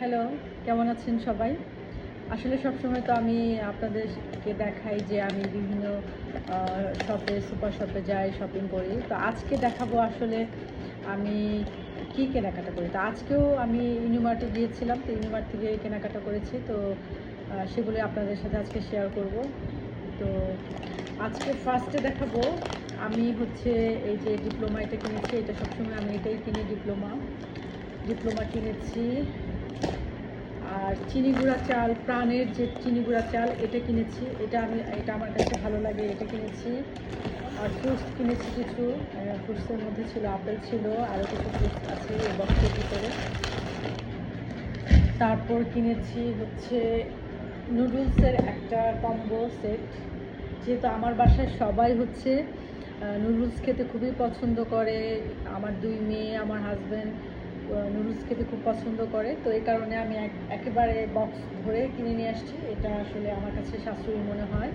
Hello কেমন আছেন সবাই? আসলে সবসময় তো আমি আপনাদেরকে দেখাই যে আমি বিভিন্ন শপে সুপার শপে যাই শপিং করি। তো আজকে দেখাবো আসলে আমি কি কেনাকাটা করি। তো আজকেও আমি ইউনিমার্টে গিয়েছিলাম, তো ইউনিমার্ট থেকে কেনাকাটা করেছি। তো সেগুলো আপনাদের সাথে আজকে শেয়ার করব। তো আজকে ফার্স্টে দেখাবো, আমি হচ্ছে এই যে ডিপ্লোমা এটা কিনেছি। এটা সবসময় আমি এটাই কিনি ডিপ্লোমা ডিপ্লোমা কিনেছি আর চিনি গুঁড়া চাল, প্রাণের যে চিনি গুঁড়া চাল, এটা কিনেছি। এটা আমি, এটা আমার কাছে ভালো লাগে, এটা কিনেছি। আর ফ্রুটস কিনেছি কিছু ফ্রুটসের মধ্যে ছিল আপেল ছিল আরও কিছু ফ্রুটস আছে এই বক্সের ভিতরে। তারপর কিনেছি হচ্ছে নুডলসের একটা কম্বো সেট যেহেতু আমার বাসায় সবাই হচ্ছে নুডলস খেতে খুবই পছন্দ করে। আমার দুই মেয়ে, আমার হাজব্যান্ড নুডলস খেতে খুব পছন্দ করে। তো এই কারণে আমি এক- একেবারে বক্স ধরে কিনে নিয়ে আসছি। এটা আসলে আমার কাছে শাশুড়ি মনে হয়।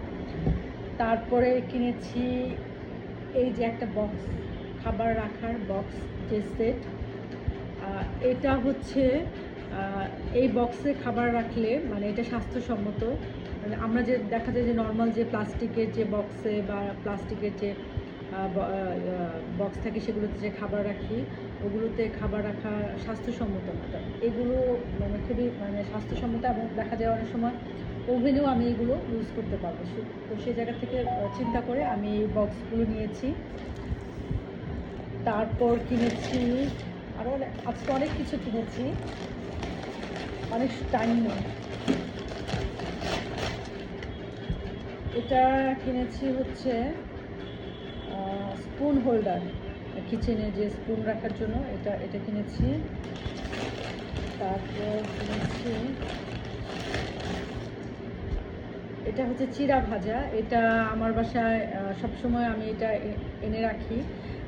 তারপরে কিনেছি এই যে একটা বক্স খাবার রাখার বক্স যে সেট এটা হচ্ছে এই বক্সে খাবার রাখলে মানে এটা স্বাস্থ্যসম্মত। মানে আমরা যে, দেখা যায় যে নর্মাল যে প্লাস্টিকের যে বক্সে বা প্লাস্টিকের যে বক্স থাকে সেগুলোতে যে খাবার রাখি, ওগুলোতে খাবার রাখা স্বাস্থ্যসম্মত না। এগুলো মানে খুবই মানে স্বাস্থ্যসম্মত এবং দেখা যায় অনেক সময় ওভেনেও আমি এগুলো ইউজ করতে পারব। তো সেই জায়গা থেকে চিন্তা করে আমি এই বক্সগুলো নিয়েছি। তারপর কিনেছি আরও আজকে অনেক কিছু কিনেছি। অনেক টাইম এটা কিনেছি হচ্ছে স্পুন হোল্ডার কিচেনে যে স্পুন রাখার জন্য, এটা এটা কিনেছি। তারপর কিনেছি, এটা হচ্ছে চিরা ভাজা। এটা আমার বাসায় সবসময় আমি এটা এনে রাখি।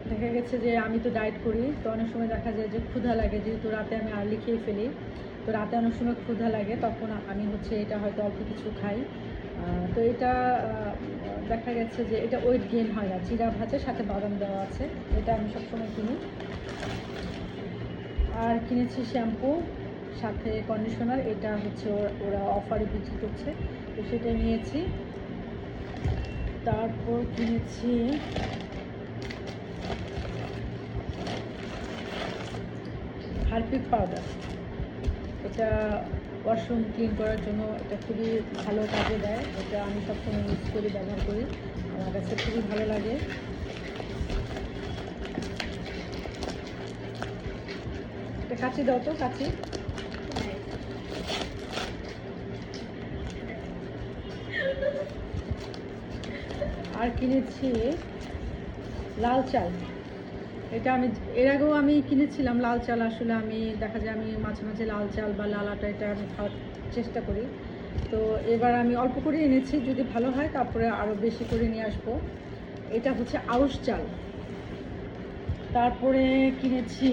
দেখা গেছে যে আমি তো ডায়েট করি, তো অনেক সময় দেখা যায় যে ক্ষুধা লাগে, যেহেতু রাতে আমি আর্লি খেয়ে ফেলি, তো রাতে অনেক সময় ক্ষুধা লাগে, তখন আমি হচ্ছে এটা হয়তো অল্প কিছু খাই। তো এটা দেখা গেছে যে এটা ওয়েট গেইন হয় না চিরা ভাজার সাথে বাদাম দেওয়া আছে, এটা আমি সবসময় কিনি। আর কিনেছি শ্যাম্পু, সাথে কন্ডিশনার এটা হচ্ছে ওর- ওরা অফারে বিক্রি করছে, তো সেটা নিয়েছি। তারপর কিনেছি হারপিক পাউডার। এটা ওয়াশরুম ক্লিন করার জন্য এটা খুবই ভালো কাজে দেয়। এটা আমি সবসময় ইউজ করি, ব্যবহার করি। আমার কাছে খুবই ভালো লাগে। এটা কাচি দাও তো, কাচি। আর কিনেছি লাল চাল। এটা আমি, এর আগেও আমি কিনেছিলাম লাল চাল, আসলে আমি, দেখা যায় আমি মাঝে মাঝে লাল চাল বা লাল আটা এটা আমি খাওয়ার চেষ্টা করি। তো এবার আমি অল্প করে এনেছি, যদি ভালো হয় তারপরে আরও বেশি করে নিয়ে আসব। এটা হচ্ছে আউশ চাল। তারপরে কিনেছি